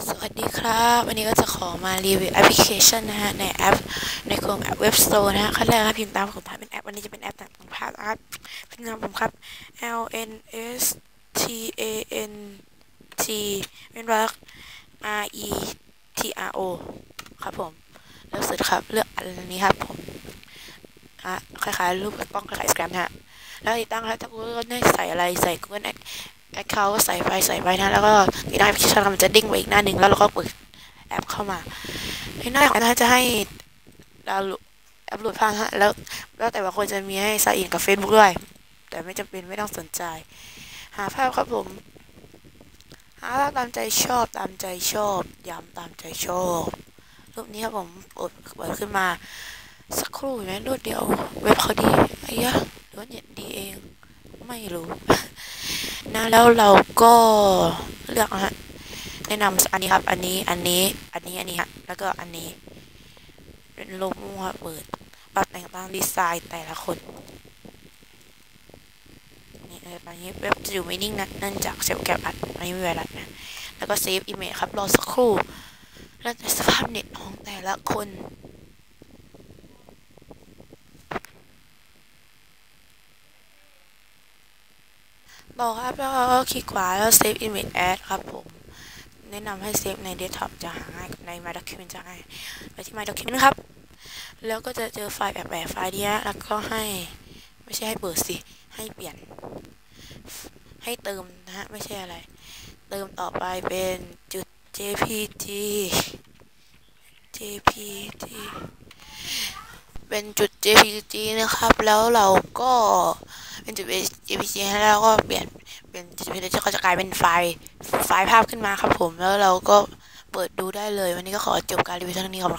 สวัสดีครับ วันนี้ก็จะขอมารีวิวแอปพลิเคชันนะฮะ ในแอป ใน Chrome App Web Store นะฮะขั้นแรกครับพิมพ์ตามผมถ่ายเป็นแอป วันนี้จะเป็นแอปต่างๆภาพนะครับพิมพ์ตามผมครับ L N S T A N T เป็นรัก R E T R O ครับผมแล้วสุดครับ เลือกอันนี้ครับผมอะคล้ายๆรูปกล้องคล้ายๆสแกรมนะฮะแล้วติดตั้งแล้วถ้าคุณก็ได้ใส่อะไรใส่ Google Account ก็ใส่ไปใส่ไปนะ แล้วก็ติดตั้งแอปพลิเคชันมันจะดิ้งไปอีกหน้าหนึ่งแล้วเราก็เปิดแอปเข้ามาในหน้าของนะจะให้ดาวน์โหลดแอปโหลดภาพฮะแล้วแล้วแต่ว่าคนจะมีให้ใส่อินกับ Facebook ด้วย แต่ไม่จำเป็นไม่ต้องสนใจ หาภาพครับผมหาภาพตามใจชอบตามใจชอบย้ำตามใจชอบรูปนี้ครับผมเปิดเปิดขึ้นมาสักครู่นไหมรวดเดียว เว็บเขาดีไอ้ยะหรือว่าเน็ตดีเอง ไม่รู้ นะแล้วเราก็เลือกนะฮะแนะนำอันนี้ครับ อันนี้อันนี้อันนี้อันนี้ฮะแล้วก็อันนี้เป็นโลโก้ครับเปิดปรับแต่งตามดีไซน์แต่ละคนนี่เอออันนี้เว็บจะอยู่ไม่นิ่งนะเนื่องจากเซลล์แกรอัดอันนี้ไม่ไวรัสนะแล้วก็เซฟอิมเมจครับรอสักครู่แล้วแต่สภาพเน็ตของแต่ละคน ต่อครับแล้วก็คลิกขวาแล้ว save image as ครับผมแนะนำให้เซฟในเดสก์ท็อปจะหาง่ายใน My Document จะง่ายไปที่ My Document นะครับ แล้วก็จะเจอไฟล์แบบแบบไฟล์นี้แล้วก็ให้ไม่ใช่ให้เปิดสิ ให้เปลี่ยน ให้เติมนะฮะ ไม่ใช่อะไร เติมต่อไปเป็นจุด jpg jpg เป็นจุด jpg นะครับ แล้วเราก็ เป็นจุด jpg แล้วก็เปลี่ยนเป็น jpg ก็จะกลายเป็นไฟล์ไฟล์ภาพขึ้นมาครับผมแล้วเราก็เปิดดูได้เลย วันนี้ก็ขอจบการรีวิวเท่านี้ครับ